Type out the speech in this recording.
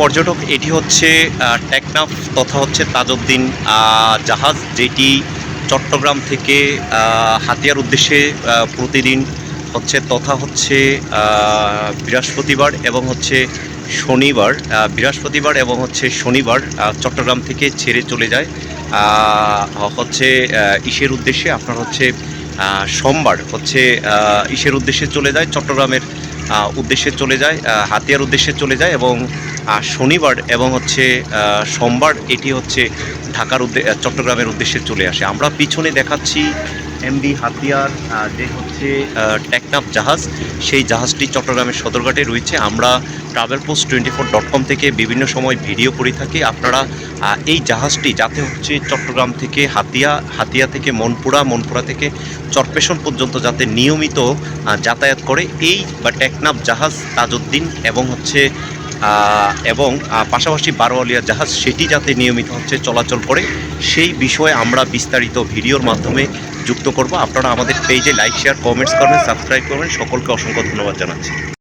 পর্যটক, এটি হচ্ছে টেকনাফ তথা হচ্ছে তাজউদ্দিন জাহাজ, যেটি চট্টগ্রাম থেকে হাতিয়ার উদ্দেশ্যে প্রতিদিন হচ্ছে তথা হচ্ছে বৃহস্পতিবার এবং হচ্ছে শনিবার বৃহস্পতিবার এবং হচ্ছে শনিবার চট্টগ্রাম থেকে ছেড়ে চলে যায়। হচ্ছে ইসের উদ্দেশ্যে আপনার হচ্ছে সোমবার হচ্ছে ইসের উদ্দেশ্যে চলে যায় চট্টগ্রামের উদ্দেশ্যে চলে যায় হাতিয়ার উদ্দেশ্যে চলে যায় এবং শনিবার এবং হচ্ছে সোমবার এটি হচ্ছে ঢাকার উদ্দে চট্টগ্রামের উদ্দেশ্যে চলে আসে। আমরা পিছনে দেখাচ্ছি এমবি হাতিয়ার আহ, যে টেকনাফ জাহাজ, সেই জাহাজটি চট্টগ্রামের সদরঘাটে রয়েছে। আমরা travel post twenty four dot com থেকে বিভিন্ন সময় ভিডিও করে থাকি। আপনারা এই জাহাজটি যাতে হচ্ছে চট্টগ্রাম থেকে হাতিয়া হাতিয়া থেকে মনপুরা মনপুরা থেকে চরপেশন পর্যন্ত যাতে নিয়মিত যাতায়াত করে, এই বা টেকনাফ জাহাজ তাজউদ্দিন এবং হচ্ছে এবং পাশাপাশি বারোয়ালিয়া জাহাজ, সেটি যাতে নিয়মিত হচ্ছে চলাচল করে, সেই বিষয়ে আমরা বিস্তারিত ভিডিওর মাধ্যমে যুক্ত করব। আপনারা আমাদের পেজে লাইক শেয়ার কমেন্টস করবেন সাবস্ক্রাইব করবেন। সকলকে অসংখ্য ধন্যবাদ জানাচ্ছি।